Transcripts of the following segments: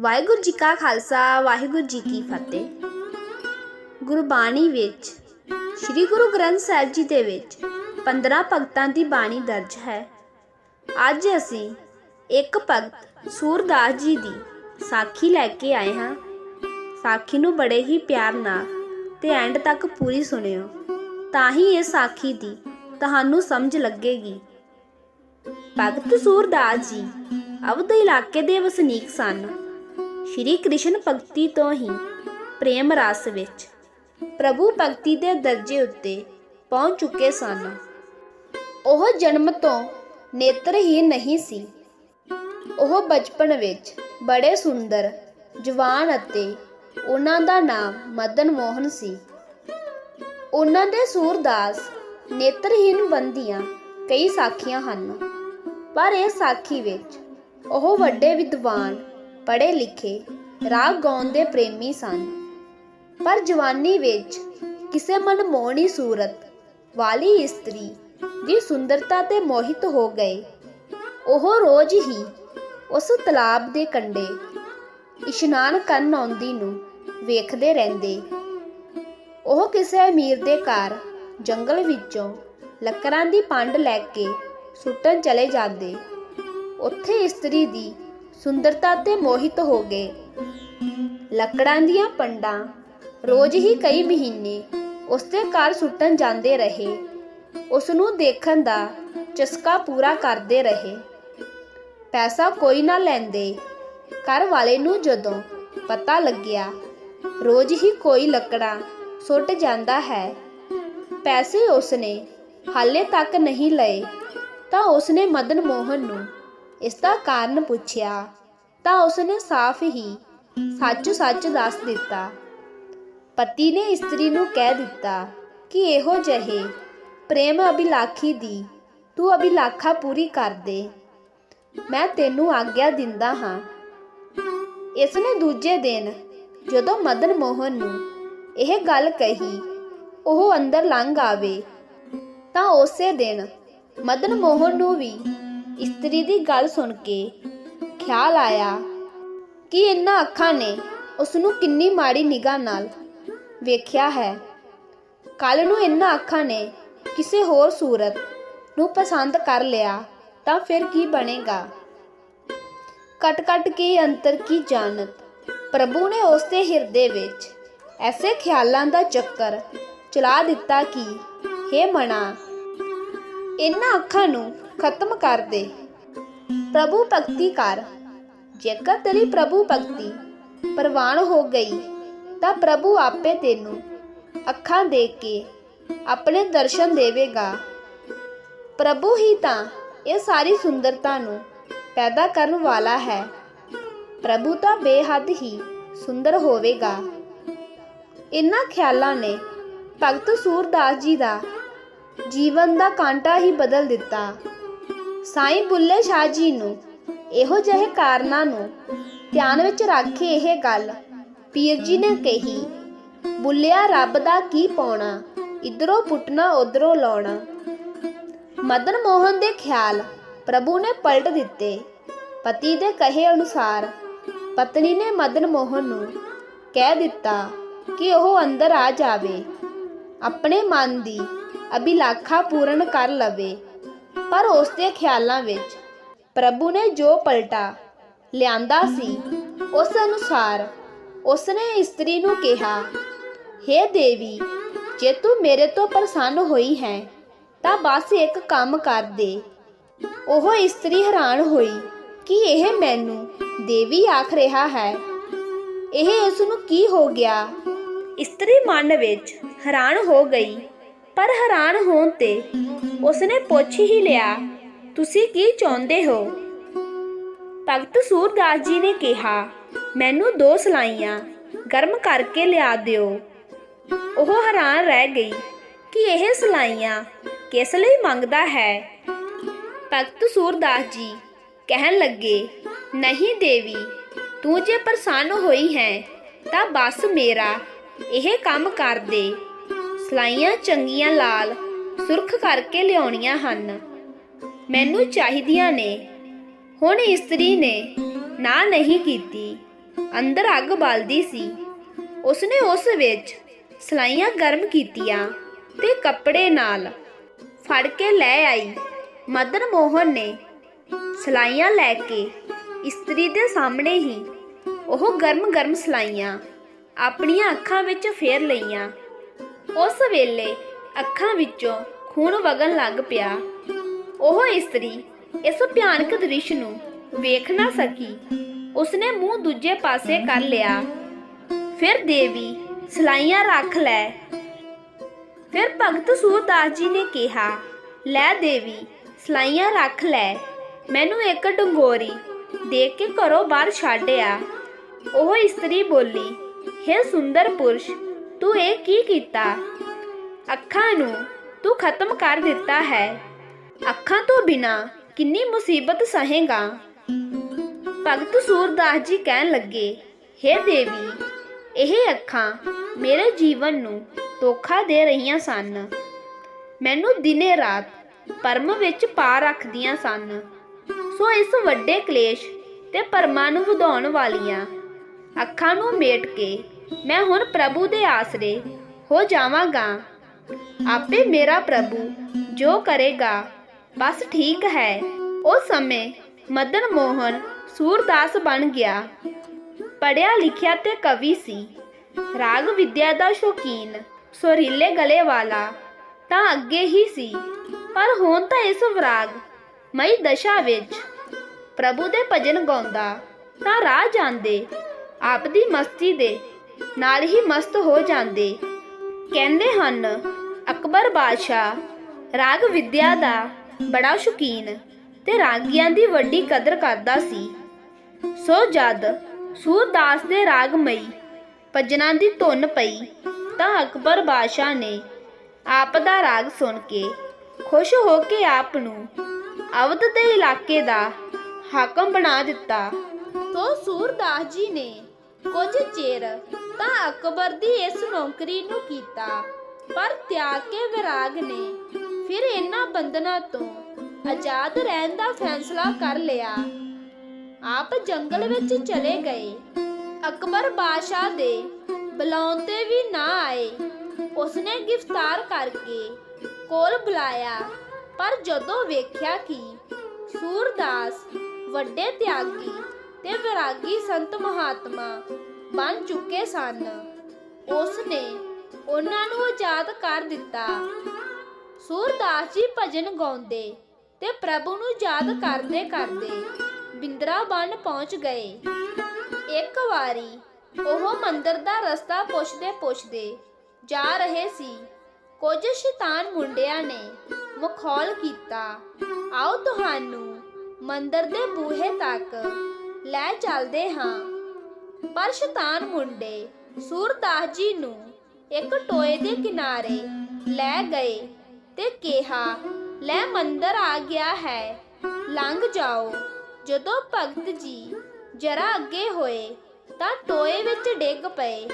ਵਾਹਿਗੁਰੂ ਜੀ ਕਾ ਖਾਲਸਾ, ਵਾਹਿਗੁਰੂ ਜੀ ਕੀ ਫਤਿਹ। ਗੁਰਬਾਣੀ ਵਿੱਚ, ਸ੍ਰੀ ਗੁਰੂ ਗ੍ਰੰਥ ਸਾਹਿਬ ਜੀ ਦੇ ਵਿੱਚ 15 ਭਗਤਾਂ ਦੀ ਬਾਣੀ ਦਰਜ ਹੈ। ਅੱਜ ਅਸੀਂ ਇੱਕ ਭਗਤ ਸੂਰਦਾਸ ਜੀ ਦੀ ਸਾਖੀ ਲੈ ਕੇ ਆਏ ਹਾਂ। ਸਾਖੀ ਨੂੰ ਬੜੇ ਹੀ ਪਿਆਰ ਨਾਲ ਤੇ ਐਂਡ ਤੱਕ ਪੂਰੀ ਸੁਣਿਓ। ਤਾਂ ਹੀ ਇਹ ਸਾਖੀ ਦੀ ਤੁਹਾਨੂੰ ਸਮਝ ਲੱਗੇਗੀ। ਭਗਤ ਸੂਰਦਾਸ ਜੀ ਅਵਧ ਇਲਾਕੇ ਦੇ ਵਸਨੀਕ ਸਨ। ਸ਼੍ਰੀ ਕ੍ਰਿਸ਼ਨ ਭਗਤੀ ਤੋਂ ਹੀ ਪ੍ਰੇਮ ਰਸ ਵਿੱਚ ਪ੍ਰਭੂ ਭਗਤੀ ਦੇ ਦਰਜੇ ਉੱਤੇ ਪਹੁੰਚ ਚੁੱਕੇ ਸਨ। ਉਹ ਜਨਮ ਤੋਂ ਨੇਤਰਹੀਨ ਨਹੀਂ ਸੀ। ਉਹ ਬਚਪਨ ਵਿੱਚ ਬੜੇ ਸੁੰਦਰ, ਜਵਾਨ ਅਤੇ ਉਹਨਾਂ ਦਾ ਨਾਮ ਮਦਨ ਮੋਹਨ ਸੀ। ਉਹਨਾਂ ਦੇ ਸੂਰਦਾਸ ਨੇਤਰਹੀਨ ਬੰਦੀਆਂ ਕਈ ਸਾਖੀਆਂ ਹਨ, ਪਰ ਇਹ ਸਾਖੀ ਵਿੱਚ ਉਹ ਵੱਡੇ ਵਿਦਵਾਨ ਪੜ੍ਹੇ ਲਿਖੇ ਰਾਗ ਗਾਉਣ ਦੇ ਪ੍ਰੇਮੀ ਸਨ। ਪਰ ਜਵਾਨੀ ਵਿੱਚ ਕਿਸੇ ਮਨਮੋਹਣੀ ਸੂਰਤ ਵਾਲੀ ਇਸਤਰੀ ਦੀ ਸੁੰਦਰਤਾ ਤੇ ਮੋਹਿਤ ਹੋ ਗਏ। ਉਹ ਰੋਜ਼ ਹੀ ਉਸ ਤਲਾਬ ਦੇ ਕੰਢੇ ਇਸ਼ਨਾਨ ਕਰਨ ਆਉਂਦੀ ਨੂੰ ਵੇਖਦੇ ਰਹਿੰਦੇ। ਉਹ ਕਿਸੇ ਅਮੀਰ ਦੇ ਘਰ ਜੰਗਲ ਵਿੱਚੋਂ ਲੱਕੜਾਂ ਦੀ ਪੰਡ ਲੈ ਕੇ ਸੁੱਟਣ ਚਲੇ ਜਾਂਦੇ। ਉੱਥੇ ਇਸਤਰੀ ਦੀ ਸੁੰਦਰਤਾ ਤੇ ਮੋਹਿਤ ਹੋ ਗਏ। ਲੱਕੜਾਂ ਦੀਆਂ ਪੰਡਾਂ ਰੋਜ਼ ਹੀ ਕਈ ਮਹੀਨੇ ਉਸਦੇ ਘਰ ਸੁੱਟਣ ਜਾਂਦੇ ਰਹੇ। ਉਸ ਨੂੰ ਦੇਖਣ ਦਾ ਚਸਕਾ ਪੂਰਾ ਕਰਦੇ ਰਹੇ। ਪੈਸਾ ਕੋਈ ਨਾ ਲੈਂਦੇ। ਘਰ ਵਾਲੇ ਨੂੰ ਜਦੋਂ ਪਤਾ ਲੱਗਿਆ, ਰੋਜ਼ ਹੀ ਕੋਈ ਲੱਕੜਾਂ ਸੁੱਟ ਜਾਂਦਾ ਹੈ। ਪੈਸੇ ਉਸਨੇ ਹਾਲੇ ਤੱਕ ਨਹੀਂ ਲਏ, ਤਾਂ ਉਸਨੇ ਮਦਨ ਮੋਹਨ ਨੂੰ ਇਸ ਦਾ ਕਾਰਨ ਪੁੱਛਿਆ ਤਾਂ ਉਸਨੇ ਸਾਫ਼ ਹੀ ਸੱਚ-ਸੱਚ ਦੱਸ ਦਿੱਤਾ। ਪਤੀ ਨੇ ਇਸਤਰੀ ਨੂੰ ਕਹਿ ਦਿੱਤਾ ਕਿ ਇਹੋ ਜਿਹੇ ਪ੍ਰੇਮ ਅਭਿਲਾਖੀ ਦੀ ਤੂੰ ਅਭਿਲਾਖਾ ਪੂਰੀ ਕਰ ਦੇ। ਮੈਂ ਤੈਨੂੰ ਆਗਿਆ ਦਿੰਦਾ ਹਾਂ। ਇਸ ਨੇ ਦੂਜੇ ਦਿਨ ਜਦੋਂ ਮਦਨ ਮੋਹਨ ਨੂੰ ਇਹ ਗੱਲ ਕਹੀ, ਉਹ ਅੰਦਰ ਲੰਘ ਆਵੇ ਤਾਂ ਉਸੇ ਦਿਨ ਮਦਨ ਮੋਹਨ ਨੂੰ ਵੀ ਇਸਤਰੀ ਦੀ ਗੱਲ ਸੁਣ ਕੇ ਖਿਆਲ ਆਇਆ ਕਿ ਇਹਨਾਂ ਅੱਖਾਂ ਨੇ ਉਸ ਨੂੰ ਕਿੰਨੀ ਮਾੜੀ ਨਿਗਾਹ ਨਾਲ ਵੇਖਿਆ ਹੈ। ਕੱਲ ਨੂੰ ਇਹਨਾਂ ਅੱਖਾਂ ਨੇ ਕਿਸੇ ਹੋਰ ਸੂਰਤ ਨੂੰ ਪਸੰਦ ਕਰ ਲਿਆ ਤਾਂ ਫਿਰ ਕੀ ਬਣੇਗਾ? ਕਟ ਕਟ ਕੇ ਅੰਤਰ ਕੀ ਜਾਣਤ? ਪ੍ਰਭੂ ਨੇ ਉਸ ਦੇ ਹਿਰਦੇ ਵਿੱਚ ਐਸੇ ਖਿਆਲਾਂ ਦਾ ਚੱਕਰ ਚਲਾ ਦਿੱਤਾ ਕਿ हे ਮਨਾ ਇਹਨਾਂ ਅੱਖਾਂ ਨੂੰ ਖਤਮ ਕਰ ਦੇ। ਪ੍ਰਭੂ ਭਗਤੀ ਕਰ। ਜੇਕਰ ਤੇਰੀ ਪ੍ਰਭੂ ਭਗਤੀ ਪ੍ਰਵਾਨ ਹੋ ਗਈ, ਤਾਂ ਪ੍ਰਭੂ ਆਪੇ ਤੈਨੂੰ ਅੱਖਾਂ ਦੇ ਕੇ ਆਪਣੇ ਦਰਸ਼ਨ ਦੇਵੇਗਾ। ਪ੍ਰਭੂ ਹੀ ਤਾਂ ਇਹ ਸਾਰੀ ਸੁੰਦਰਤਾ ਨੂੰ ਪੈਦਾ ਕਰਨ ਵਾਲਾ ਹੈ। ਪ੍ਰਭੂ ਤਾਂ ਬੇਹੱਦ ਹੀ ਸੁੰਦਰ ਹੋਵੇਗਾ। ਇਨ੍ਹਾਂ ਖਿਆਲਾਂ ਨੇ ਭਗਤ ਸੂਰਦਾਸ ਜੀ ਦਾ ਜੀਵਨ ਦਾ ਕਾਂਟਾ ਹੀ ਬਦਲ ਦਿੱਤਾ। ਸਾਈਂ ਬੁੱਲੇ ਸ਼ਾਹ ਜੀ ਨੂੰ ਇਹੋ ਜਿਹੇ ਕਾਰਨਾਂ ਨੂੰ ਧਿਆਨ ਵਿੱਚ ਰੱਖ ਕੇ ਇਹ ਗੱਲ ਪੀਰ ਜੀ ਨੇ ਕਹੀ, ਬੁੱਲਿਆ ਰੱਬ ਦਾ ਕੀ ਪਾਉਣਾ? ਇਧਰੋਂ ਪੁੱਟਣਾ, ਉਧਰੋਂ ਲਾਉਣਾ? ਮਦਨ ਮੋਹਨ ਦੇ ਖਿਆਲ ਪ੍ਰਭੂ ਨੇ ਪਲਟ ਦਿੱਤੇ। ਪਤੀ ਦੇ ਕਹੇ ਅਨੁਸਾਰ ਪਤਨੀ ਨੇ ਮਦਨ ਮੋਹਨ ਨੂੰ ਕਹਿ ਦਿੱਤਾ ਕਿ ਉਹ ਅੰਦਰ ਆ ਜਾਵੇ। ਆਪਣੇ ਮਨ ਦੀ ਅਭਿਲਾਖਾ ਪੂਰਨ ਕਰ ਲਵੇ। ਪਰ ਉਸ ਦੇ ਖਿਆਲਾਂ ਵਿੱਚ ਪ੍ਰਭੂ ਨੇ ਜੋ ਪਲਟਾ, ਲਿਆਂਦਾ ਸੀ, ਉਸ ਅਨੁਸਾਰ ਉਸ ਨੇ ਇਸਤਰੀ ਨੂੰ ਕਿਹਾ हे ਦੇਵੀ, ਜੇ ਤੂੰ ਮੇਰੇ ਤੋਂ ਪ੍ਰਸੰਨ ਹੋਈ ਹੈ, ਤਾਂ ਬਸ ਇੱਕ ਕੰਮ ਕਰ ਦੇ। ਉਹ ਇਸਤਰੀ ਹੈਰਾਨ ਹੋਈ, ਕਿ ਇਹ ਮੈਨੂੰ ਦੇਵੀ ਆਖ ਰਿਹਾ ਹੈ? ਇਹ ਇਸ ਨੂੰ ਕੀ ਹੋ ਗਿਆ? ਇਸਤਰੀ ਮਨ ਵਿੱਚ ਹੈਰਾਨ ਹੋ ਗਈ। ਪਰ ਹੈਰਾਨ ਹੋਣ ਤੇ ਉਸਨੇ ਪੁੱਛ ਹੀ ਲਿਆ, ਤੁਸੀਂ ਕੀ ਚਾਹੁੰਦੇ ਹੋ? ਭਗਤ ਸੂਰਦਾਸ ਜੀ ਨੇ ਕਿਹਾ, ਮੈਨੂੰ ਦੋ ਸਲਾਈਆਂ ਗਰਮ ਕਰਕੇ ਲਿਆ ਦਿਓ। ਉਹ ਹੈਰਾਨ ਰਹਿ ਗਈ ਕਿ ਇਹ ਸਲਾਈਆਂ ਕਿਸ ਲਈ ਮੰਗਦਾ ਹੈ। ਭਗਤ ਸੂਰਦਾਸ ਜੀ ਕਹਿਣ ਲੱਗੇ, ਨਹੀਂ ਦੇਵੀ, ਤੂੰ ਜੇ ਪ੍ਰਸੰਨ ਹੋਈ ਹੈ, ਤਾਂ ਬਸ ਮੇਰਾ, ਇਹ ਕੰਮ ਕਰ ਦੇ। ਸਲਾਈਆਂ ਚੰਗੀਆਂ ਲਾਲ ਸੁਰਖ ਕਰਕੇ ਲਿਆਉਣੀਆਂ ਹਨ। ਮੈਨੂੰ ਚਾਹੀਦੀਆਂ ਨੇ। ਹੁਣ ਇਸਤਰੀ ਨੇ ਨਾ ਨਹੀਂ ਕੀਤੀ। ਅੰਦਰ ਅੱਗ ਬਲਦੀ ਸੀ। ਉਸਨੇ ਉਸ ਵਿੱਚ ਸਲਾਈਆਂ ਗਰਮ ਕੀਤੀਆਂ ਤੇ ਕੱਪੜੇ ਨਾਲ ਫੜ ਕੇ ਲੈ ਆਈ। ਮਦਨ ਮੋਹਨ ਨੇ ਸਲਾਈਆਂ ਲੈ ਕੇ ਇਸਤਰੀ ਦੇ ਸਾਹਮਣੇ ਹੀ ਉਹ ਗਰਮ-ਗਰਮ ਸਲਾਈਆਂ ਆਪਣੀਆਂ ਅੱਖਾਂ ਵਿੱਚ ਫੇਰ ਲਈਆਂ। ਉਸ ਵੇਲੇ ਅੱਖਾਂ ਵਿੱਚੋਂ ਖੂਨ ਵਗਣ ਲੱਗ ਪਿਆ। ਉਹ ਇਸਤਰੀ ਇਸ ਭਿਆਨਕ ਦ੍ਰਿਸ਼ ਨੂੰ ਵੇਖ ਨਾ ਸਕੀ। ਉਸਨੇ ਮੂੰਹ ਦੂਜੇ ਪਾਸੇ ਕਰ ਲਿਆ। ਫਿਰ ਦੇਵੀ ਸਲਾਈਆਂ ਰੱਖ ਲੈ। ਫਿਰ ਭਗਤ ਸੂਰਦਾਸ ਜੀ ਨੇ ਕਿਹਾ, ਲੈ ਦੇਵੀ, ਸਲਾਈਆਂ ਰੱਖ ਲੈ। ਮੈਨੂੰ ਇੱਕ ਡੰਗੋਰੀ ਦੇਖ ਕੇ ਘਰੋਂ ਬਾਹਰ ਛੱਡਿਆ ਉਹ ਇਸਤਰੀ ਬੋਲੀ, ਹੇ ਸੁੰਦਰ ਪੁਰਸ਼ ਤੂੰ ਇਹ ਕੀ ਕੀਤਾ? ਅੱਖਾਂ ਨੂੰ ਤੂੰ ਖਤਮ ਕਰ ਦਿੱਤਾ ਹੈ। ਅੱਖਾਂ ਤੋਂ ਬਿਨਾ ਕਿੰਨੀ ਮੁਸੀਬਤ ਸਹੇਗਾ। ਭਗਤ ਸੂਰਦਾਸ ਜੀ ਕਹਿਣ ਲੱਗੇ, ਹੇ ਦੇਵੀ, ਇਹ ਅੱਖਾਂ ਮੇਰੇ ਜੀਵਨ ਨੂੰ ਧੋਖਾ ਦੇ ਰਹੀਆਂ ਸਨ। ਮੈਨੂੰ ਦਿਨੇ ਰਾਤ ਪਰਮ ਵਿੱਚ ਪਾ ਰੱਖਦੀਆਂ ਸਨ। ਸੋ ਇਸ ਵੱਡੇ ਕਲੇਸ਼ ਤੇ ਪਰਮਾਂ ਨੂੰ ਵਧਾਉਣ ਵਾਲੀਆਂ ਅੱਖਾਂ ਨੂੰ ਮੇਟ ਕੇ ਮੈਂ ਹੁਣ ਪ੍ਰਭੂ ਦੇ ਆਸਰੇ ਹੋ ਜਾਵਾਂਗਾ। ਆਪੇ ਮੇਰਾ ਪ੍ਰਭੂ ਜੋ ਕਰੇਗਾ, ਬਸ ਠੀਕ ਹੈ। ਉਸ ਸਮੇਂ ਮਦਨ ਮੋਹਨ ਸੂਰਦਾਸ ਬਣ ਗਿਆ। ਪੜਿਆ ਲਿਖਿਆ ਤੇ ਕਵੀ ਸੀ। ਰਾਗ ਵਿਦਿਆ ਦਾ ਸ਼ੌਕੀਨ, ਸੁਰੀਲੇ ਗਲੇ ਵਾਲਾ ਤਾਂ ਅੱਗੇ ਹੀ ਸੀ। ਪਰ ਹੁਣ ਤਾਂ ਇਸ ਵਿਰਾਗ ਮਈ ਦਸ਼ਾ ਵਿੱਚ ਪ੍ਰਭੂ ਦੇ ਭਜਨ ਗਾਉਂਦਾ ਤਾਂ ਰਾਹ ਜਾਂਦੇ, ਆਪ ਦੀ ਮਸਤੀ ਦੇ ਨਾਲ ਹੀ ਮਸਤ ਹੋ ਜਾਂਦੇ। ਕਹਿੰਦੇ ਹਨ, ਅਕਬਰ ਬਾਦਸ਼ਾਹ, ਰਾਗ ਵਿਦਿਆ ਦਾ ਬੜਾ ਸ਼ੌਕੀਨ ਤੇ ਰਾਗੀਆਂ ਦੀ ਵੱਡੀ ਕਦਰ ਕਰਦਾ ਸੀ। ਸੋ ਜਦ ਸੂਰਦਾਸ ਦੇ ਰਾਗਮਈ ਭਜਨਾਂ ਦੀ ਧੁਨ ਪਈ, ਤਾਂ ਅਕਬਰ ਬਾਦਸ਼ਾਹ ਨੇ ਆਪ ਦਾ ਰਾਗ ਸੁਣ ਕੇ ਖੁਸ਼ ਹੋ ਕੇ ਆਪ ਨੂੰ ਅਵਧ ਦੇ ਇਲਾਕੇ ਦਾ ਹਾਕਮ ਬਣਾ ਦਿੱਤਾ। ਸੋ ਸੂਰਦਾਸ ਜੀ ਨੇ ਕੁਝ ਚਿਰ ਤਾਂ ਅਕਬਰ ਦੀ ਇਸ ਨੌਕਰੀ ਨੂੰ ਕੀਤਾ, ਪਰ ਤਿਆਗ ਕੇ ਵਿਰਾਗ ਨੇ ਫਿਰ ਇਹਨਾਂ ਬੰਧਨਾਂ ਤੋਂ ਆਜ਼ਾਦ ਰਹਿਣ ਦਾ ਫੈਸਲਾ ਕਰ ਲਿਆ। ਆਪ ਜੰਗਲ ਵਿੱਚ ਚਲੇ ਗਏ। ਅਕਬਰ ਬਾਦਸ਼ਾਹ ਦੇ ਬੁਲਾਉਣ ਤੇ ਵੀ ਨਾ ਆਏ। ਉਸਨੇ ਗ੍ਰਿਫਤਾਰ ਕਰਕੇ ਕੋਲ ਬੁਲਾਇਆ, ਪਰ ਜਦੋਂ ਵੇਖਿਆ ਕਿ ਸੂਰਦਾਸ ਵੱਡੇ ਤਿਆਗੀ ਤੇ ਵਿਰਾਗੀ ਸੰਤ ਮਹਾਤਮਾ ਬਣ ਚੁੱਕੇ ਸਨ। ਉਸਨੇ ਉਹਨਾਂ ਨੂੰ ਆਜ਼ਾਦ ਕਰ ਦਿੱਤਾ। ਸੂਰਦਾਸ ਜੀ ਭਜਨ ਗਾਉਂਦੇ ਤੇ ਪ੍ਰਭੂ ਨੂੰ ਯਾਦ ਕਰਦੇ ਕਰਦੇ ਬਿੰਦਰਾਬਨ ਪਹੁੰਚ ਗਏ। ਇੱਕ ਵਾਰੀ ਉਹ ਮੰਦਰ ਦਾ ਰਸਤਾ ਪੁੱਛਦੇ ਪੁੱਛਦੇ ਜਾ ਰਹੇ ਸੀ। ਕੁਝ ਸ਼ੈਤਾਨ ਮੁੰਡਿਆਂ ਨੇ ਮਖੌਲ ਕੀਤਾ, ਆਓ ਤੁਹਾਨੂੰ ਮੰਦਰ ਦੇ ਬੂਹੇ ਤੱਕ ਲੈ ਚੱਲਦੇ ਹਾਂ। ਪਰ ਸ਼ੈਤਾਨ ਮੁੰਡੇ ਸੂਰਦਾਸ ਜੀ ਨੂੰ ਇੱਕ ਟੋਏ ਦੇ ਕਿਨਾਰੇ ਲੈ ਗਏ ਤੇ ਕਿਹਾ, ਲੈ ਮੰਦਰ ਆ ਗਿਆ ਹੈ। ਲੰਘ ਜਾਓ। ਜਦੋਂ ਭਗਤ ਜੀ ਜਰਾ ਅੱਗੇ ਹੋਏ ਤਾਂ ਟੋਏ ਵਿੱਚ ਡਿੱਗ ਪਏ।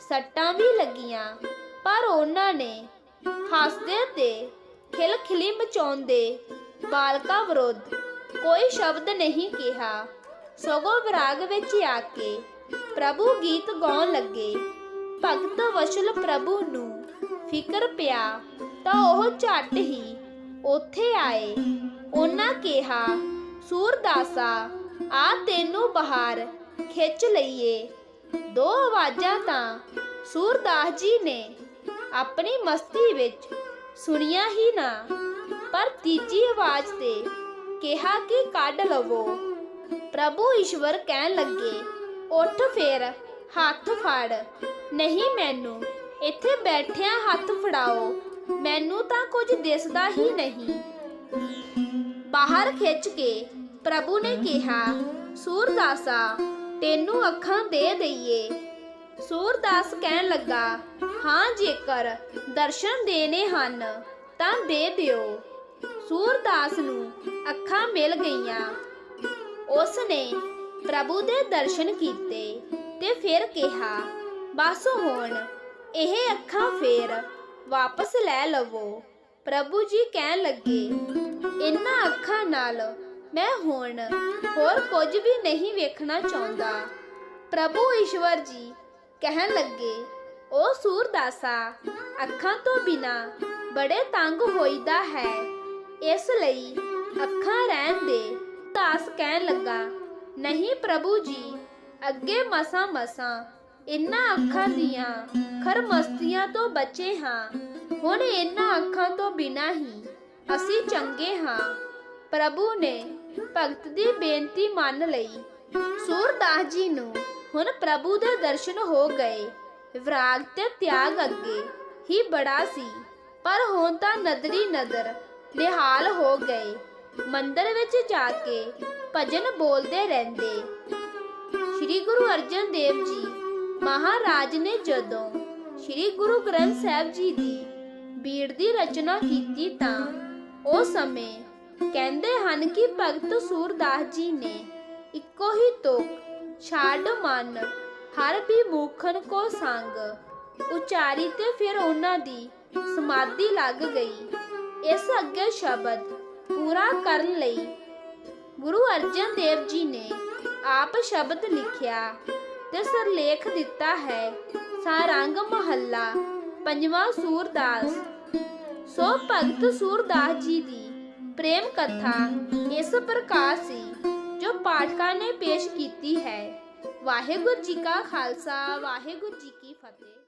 ਸੱਟਾਂ ਵੀ ਲੱਗੀਆਂ, ਪਰ ਉਹਨਾਂ ਨੇ ਹੱਸਦੇ ਤੇ ਖਿਲਖਿਲੀ ਮਚਾਉਂਦੇ ਬਾਲਕਾ ਵਿਰੁੱਧ ਕੋਈ ਸ਼ਬਦ ਨਹੀਂ ਕਿਹਾ। ਸਗੋਂ ਵਿਰਾਗ ਵਿੱਚ ਆ ਕੇ ਪ੍ਰਭੂ ਗੀਤ ਗਾਉਣ ਲੱਗੇ। ਭਗਤ ਵਸ਼ਲ ਪ੍ਰਭੂ ਨੂੰ ਫਿਕਰ ਪਿਆ ਤਾਂ ਉਹ ਝੱਟ ਹੀ ਉੱਥੇ ਆਏ। ਉਹਨਾਂ ਕਿਹਾ, ਸੂਰਦਾਸਾ, ਆ ਤੈਨੂੰ ਬਾਹਰ ਖਿੱਚ ਲਈਏ। ਦੋ ਆਵਾਜ਼ਾਂ ਤਾਂ ਸੂਰਦਾਸ ਜੀ ਨੇ ਆਪਣੀ ਮਸਤੀ ਵਿੱਚ ਸੁਣੀਆਂ ਹੀ ਨਾ। ਪਰ ਤੀਜੀ ਆਵਾਜ਼ ਤੇ ਕਿਹਾ ਕਿ ਕੱਢ ਲਵੋ। ਪ੍ਰਭੂ ਈਸ਼ਵਰ ਕਹਿਣ ਲੱਗੇ, ਉੱਠ ਫੇਰ, ਹੱਥ ਫੜ। ਨਹੀਂ ਮੈਨੂੰ, ਇੱਥੇ ਬੈਠਿਆਂ ਹੱਥ ਫੜਾਓ। ਮੈਨੂੰ ਤਾਂ ਕੁਝ ਦਿਸਦਾ ਹੀ ਨਹੀਂ। ਬਾਹਰ ਖਿੱਚ ਕੇ ਪ੍ਰਭੂ ਨੇ ਕਿਹਾ, ਸੂਰਦਾਸਾ, ਤੈਨੂੰ ਅੱਖਾਂ ਦੇ ਦਈਏ। ਸੂਰਦਾਸ ਕਹਿਣ ਲੱਗਾ, ਹਾਂ, ਜੇਕਰ ਦਰਸ਼ਨ ਦੇਣੇ ਹਨ, ਤਾਂ ਦੇ ਦਿਓ। ਸੂਰਦਾਸ ਨੂੰ ਅੱਖਾਂ ਮਿਲ ਗਈਆਂ। ਉਸ ਨੇ ਪ੍ਰਭੂ ਦੇ ਦਰਸ਼ਨ ਕੀਤੇ ਤੇ ਫਿਰ ਕਿਹਾ, ਬਸ ਹੁਣ ਇਹ ਅੱਖਾਂ ਫੇਰ ਵਾਪਸ ਲੈ ਲਵੋ। ਪ੍ਰਭੂ ਜੀ ਕਹਿਣ ਲੱਗੇ ਇਹਨਾਂ ਅੱਖਾਂ ਨਾਲ ਮੈਂ ਹੁਣ ਹੋਰ ਕੁਝ ਵੀ ਨਹੀਂ ਵੇਖਣਾ ਚਾਹੁੰਦਾ। ਪ੍ਰਭੂ ਈਸ਼ਵਰ ਜੀ ਕਹਿਣ ਲੱਗੇ, ਉਹ ਸੂਰਦਾਸਾ ਅੱਖਾਂ ਤੋਂ ਬਿਨਾ ਬੜੇ ਤੰਗ ਹੋਈਦਾ ਹੈ। ਇਸ ਲਈ ਅੱਖਾਂ ਰਹਿਣ ਦੇ ਦਾਸ ਕਹਿਣ ਲੱਗਾ, ਨਹੀਂ ਪ੍ਰਭੂ ਜੀ, ਅੱਗੇ ਮਸਾਂ ਮਸਾਂ, ਇਨ੍ਹਾਂ ਅੱਖਾਂ ਦੀਆਂ ਖਰਮਸਤੀਆਂ ਤੋਂ ਬਚੇ ਹਾਂ। ਹੁਣ ਇਨ੍ਹਾਂ ਅੱਖਾਂ ਤੋਂ ਬਿਨਾ ਹੀ ਅਸੀਂ ਚੰਗੇ ਹਾਂ। ਪ੍ਰਭੂ ਨੇ ਭਗਤ ਦੀ ਬੇਨਤੀ ਮੰਨ ਲਈ। ਸੂਰਦਾਸ ਜੀ ਨੂੰ ਹੁਣ ਪ੍ਰਭੂ ਦੇ ਦਰਸ਼ਨ ਹੋ ਗਏ। ਵਿਰਾਗ ਤੇ ਤਿਆਗ ਅੱਗੇ ਹੀ ਬੜਾ ਸੀ, ਪਰ ਹੁਣ ਤਾਂ ਨਦਰੀ ਨਦਰ ਨਿਹਾਲ ਹੋ ਗਏ। ਮੰਦਰ ਵਿੱਚ ਜਾ ਕੇ ਭਜਨ ਬੋਲਦੇ ਰਹਿੰਦੇ। ਸ੍ਰੀ ਗੁਰੂ ਅਰਜਨ ਦੇਵ ਜੀ ਮਹਾਰਾਜ ਨੇ ਜਦੋਂ ਸ੍ਰੀ ਗੁਰੂ ਗ੍ਰੰਥ ਸਾਹਿਬ ਜੀ ਦੀ ਬੀੜ ਦੀ ਰਚਨਾ ਕੀਤੀ ਤਾਂ ਉਹ ਸਮੇਂ ਕਹਿੰਦੇ ਹਨ ਕਿ ਭਗਤ ਸੂਰਦਾਸ ਜੀ ਨੇ ਇੱਕੋ ਹੀ ਤੁਕ ਛਾੜ ਮਨ, ਹਰ ਵੀ ਮੂਖਨ ਕੋ ਸੰਗ ਉਚਾਰੀ ਤੇ ਫਿਰ ਉਹਨਾਂ ਦੀ ਸਮਾਧੀ ਲੱਗ ਗਈ। ਇਸ ਅੱਗੇ ਸ਼ਬਦ ਪੂਰਾ ਕਰਨ ਲਈ ਗੁਰੂ ਅਰਜਨ ਦੇਵ ਜੀ ਨੇ ਆਪ ਸ਼ਬਦ ਲਿਖਿਆ ਤੇ ਸਰਲੇਖ ਦਿੱਤਾ ਹੈ, ਸਾਰੰਗ ਮਹੱਲਾ, ਪੰਜਵਾਂ ਸੂਰਦਾਸ। ਸੋ ਭਗਤ ਸੂਰਦਾਸ ਜੀ ਦੀ ਪ੍ਰੇਮ ਕਥਾ ਇਸ ਪ੍ਰਕਾਰ ਸੀ, ਜੋ ਪਾਠਕਾਂ ਨੇ ਪੇਸ਼ ਕੀਤੀ ਹੈ। ਵਾਹਿਗੁਰੂ ਜੀ ਕਾ ਖਾਲਸਾ, ਵਾਹਿਗੁਰੂ ਜੀ ਕੀ ਫਤਿਹ।